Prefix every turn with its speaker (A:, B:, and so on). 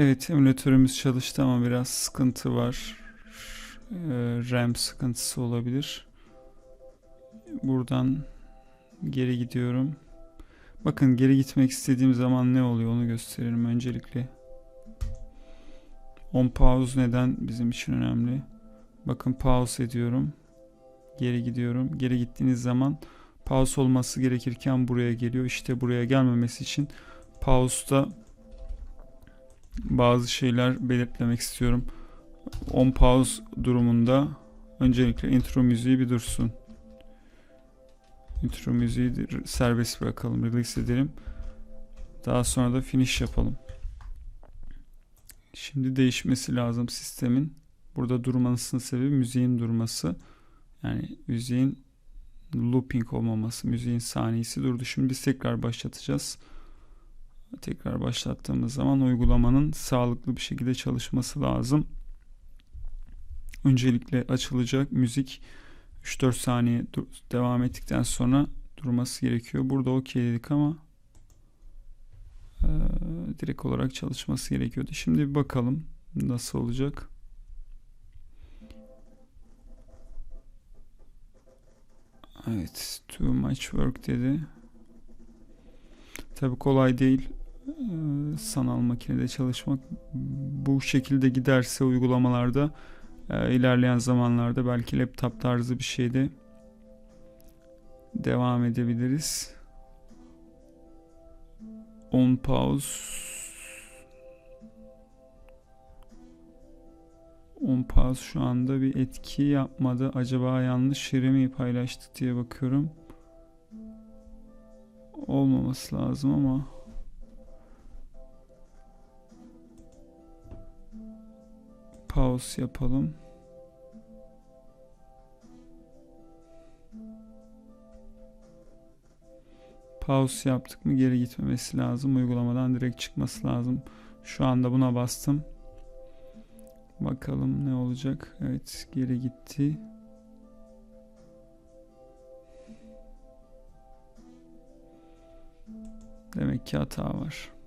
A: Evet emülatörümüz çalıştı ama biraz sıkıntı var. Ee, RAM sıkıntısı olabilir. Buradan geri gidiyorum. Bakın geri gitmek istediğim zaman ne oluyor onu gösterelim öncelikle. On pause neden bizim için önemli? Bakın pause ediyorum. Geri gidiyorum. Geri gittiğiniz zaman pause olması gerekirken buraya geliyor. İşte buraya gelmemesi için pause'da bazı şeyler belirtlemek istiyorum. On pause durumunda öncelikle intro müziği bir dursun. Intro müziği serbest bırakalım, release edelim. Daha sonra da finish yapalım. Şimdi değişmesi lazım sistemin. Burada durmasının sebebi müziğin durması. Yani müziğin looping olmaması, müziğin saniyesi durdu. Şimdi biz tekrar başlatacağız. Tekrar başlattığımız zaman uygulamanın sağlıklı bir şekilde çalışması lazım. Öncelikle açılacak müzik 3-4 saniye devam ettikten sonra durması gerekiyor. Burada okey dedik ama e, direkt olarak çalışması gerekiyordu. Şimdi bir bakalım nasıl olacak. Evet, too much work dedi. Tabi kolay değil sanal makinede çalışmak. Bu şekilde giderse uygulamalarda e, ilerleyen zamanlarda belki laptop tarzı bir şeyde devam edebiliriz. On pause On pause şu anda bir etki yapmadı. Acaba yanlış yere mi paylaştık diye bakıyorum. Olmaması lazım ama pause yapalım. Pause yaptık mı geri gitmemesi lazım. Uygulamadan direkt çıkması lazım. Şu anda buna bastım. Bakalım ne olacak. Evet geri gitti. Demek ki hata var.